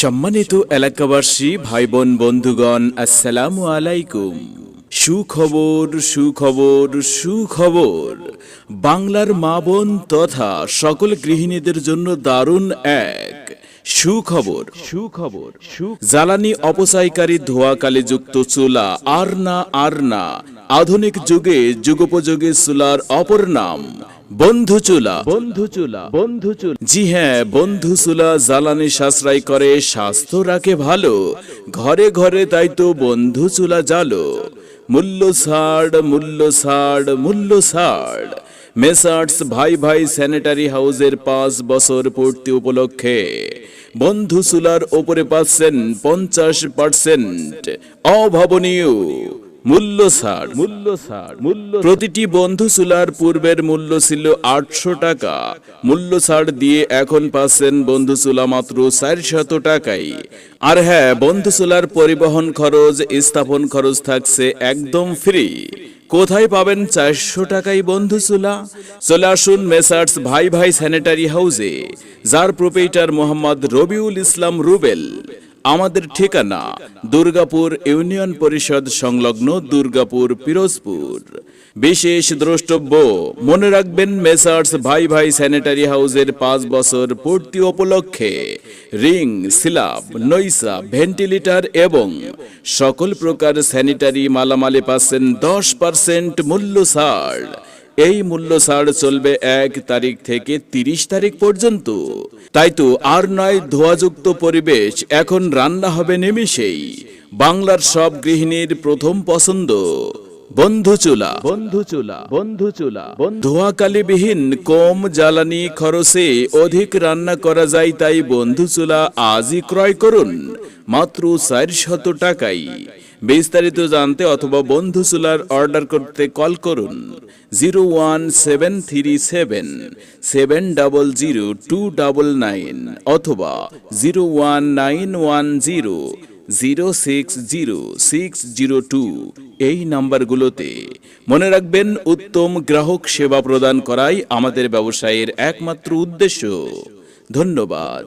সম্মানিত এলাকাবাসী ভাই বোন বন্ধুগণ আসসালামু আলাইকুম। সুখবর সুখবর সুখবর। বাংলার মা বোন তথা সকল গৃহিণীদের জন্য দারুণ এক সুখবর। সুখবর জ্বালানি অপচয়কারী ধোয়াকালে যুক্ত চুলা আর না আর না আধুনিক যুগে যুগোপযোগী চুলার অপর নাম বন্ধু চুলা। বন্ধু চুলা বন্ধু চুলা। জি হ্যাঁ বন্ধু চুলা জ্বালানি সাশ্রয় করে স্বাস্থ্য রাখে ভালো। ঘরে ঘরে তাই তো বন্ধু চুলা জ্বালো। মূল্য ছাড় মূল্য ছাড় মূল্য ছাড়। মেসার্স ভাই ভাই স্যানিটারি হাউসের পাঁচ বছর পূর্তি উপলক্ষে বন্ধু চুলার ওপরে পাচ্ছেন পঞ্চাশ পার্সেন্ট। অভাবনীয়। মূল্য ছাড় মূল্য ছাড় মূল্য প্রতিটি বন্ধু চুলার পূর্বের মূল্য ছিল আটশো টাকা। মূল্য ছাড় দিয়ে এখন পাচ্ছেন বন্ধু চুলা মাত্র চারশত টাকায় আর হ্যাঁ বন্ধু চুলার পরিবহন খরচ, স্থাপন খরচ থাকছে একদম ফ্রি কোথায় পাবেন চারশো টাকায় বন্ধু চুলা চলে আসুন মেসার্স ভাই ভাই স্যানিটারি হাউসে, যার প্রোপেইটার মোহাম্মদ রবিউল ইসলাম রুবেল। আমাদের ঠিকানা দুর্গাপুর ইউনিয়ন পরিষদ সংলগ্ন দুর্গাপুর পিরোজপুর। বিশেষ দ্রষ্টব্য, মনে রাখবেন মেসার্স ভাই ভাই স্যানিটারি হাউসের পাঁচ বছর পূর্তি উপলক্ষে রিং, সিলাপ নৈসা ভেন্টিলেটর এবং সকল প্রকার স্যানিটারি মালামালে পাচ্ছেন দশ পার্সেন্ট মূল্য ছাড়। এই মূল্য ছাড় চলবে এক তারিখ থেকে তিরিশ তারিখ পর্যন্ত। তাই তো আর নয় ধোয়াযুক্ত পরিবেশ এখন রান্না হবে নিমিষেই। বাংলার সব গৃহিণীর প্রথম পছন্দ বন্ধু চুলা। বন্ধু চুলা বন্ধু চুলা ধোয়াকালিবিহীন কম জ্বালানি খরচে অধিক রান্না করা যায় তাই বন্ধু চুলা আজই ক্রয় করুন মাত্র চার শত টাকাই। বিস্তারিত জানতে অথবা বন্ধু চুলার অর্ডার করতে কল করুন। Zero one seven three seven seven double zero two double nine অথবা zero one nine one zero zero six zero six zero two এই নাম্বারগুলোতে। মনে রাখবেন, উত্তম গ্রাহক সেবা প্রদান করাই আমাদের ব্যবসায়ের একমাত্র উদ্দেশ্য। ধন্যবাদ।